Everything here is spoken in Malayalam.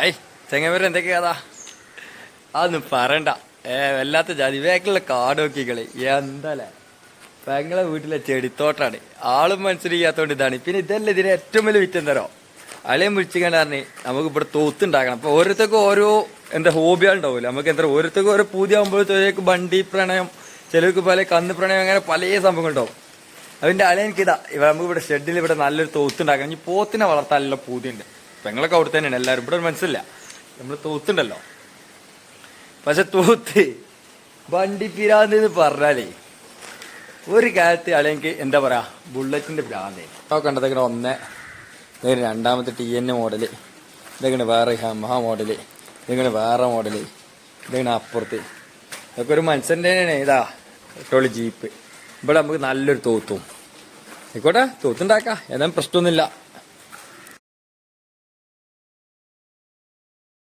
ഏയ് ചെങ്ങമരം എന്തൊക്കെയാ കഥ? അതൊന്നും പറയണ്ട. ഏ വല്ലാത്ത ജാതി. വേക്കിലുള്ള കാട് നോക്കിക്കളി. എന്താലേ? പെങ്ങളെ വീട്ടിലെ ചെടിത്തോട്ടാണ്. ആളും മനസ്സിലാത്തോണ്ട് ഇതാണ്. പിന്നെ ഇതല്ല ഇതിന് ഏറ്റവും വലിയ വിറ്റം തരോ അളിയും വിളിച്ചു പറഞ്ഞ് നമുക്ക് ഇവിടെ തോത്തുണ്ടാക്കണം. അപ്പൊ ഓരോരുത്തർക്കും ഓരോ എന്താ ഉണ്ടാവില്ല നമുക്ക് എന്താ ഓരോരുത്തർക്കും ഓരോ പൂതി ആകുമ്പോഴത്തേക്ക് ബണ്ടി പ്രണയം ചിലർക്ക് പല കന്ന് പ്രണയം അങ്ങനെ പല സംഭവങ്ങൾ ഉണ്ടാവും അതിന്റെ അളിയനിക്ക് എനിക്കിതാ ഇവ നമുക്ക് ഇവിടെ ഷെഡിൽ ഇവിടെ നല്ലൊരു തോത്തുണ്ടാക്കണം ഇനി പോത്തിനെ വളർത്താനുള്ള പൂതിയുണ്ട്. പെങ്ങളൊക്കെ അവിടെ തന്നെയാണ്. എല്ലാവരും ഇവിടെ ഒരു മനസ്സില്ല. നമ്മൾ തൂത്തുണ്ടല്ലോ. പക്ഷെ തൂത്ത് വണ്ടി പിരാന്ത് എന്ന് പറഞ്ഞാലേ ഒരു കാലത്ത് അല്ലെങ്കിൽ എന്താ പറയാ ബുള്ളറ്റിന്റെ ഭ്രാന്ത് കണ്ടതൊക്കെ ഒന്ന് ഇത് രണ്ടാമത്തെ ടി എൻ മോഡൽ ഇതെങ്ങനെ വേറെ ഹമഹ മോഡൽ ഇതെങ്ങനെ വേറെ മോഡൽ ഇതെങ്ങനെ അപ്പുറത്ത്. ഇതൊക്കെ ഒരു മനുഷ്യന്റെ ഇതാ ടോളി ജീപ്പ്. ഇവിടെ നമുക്ക് നല്ലൊരു തോത്തും. ആയിക്കോട്ടെ തോത്തുണ്ടാക്കാം ഏതായാലും പ്രശ്നമൊന്നുമില്ല.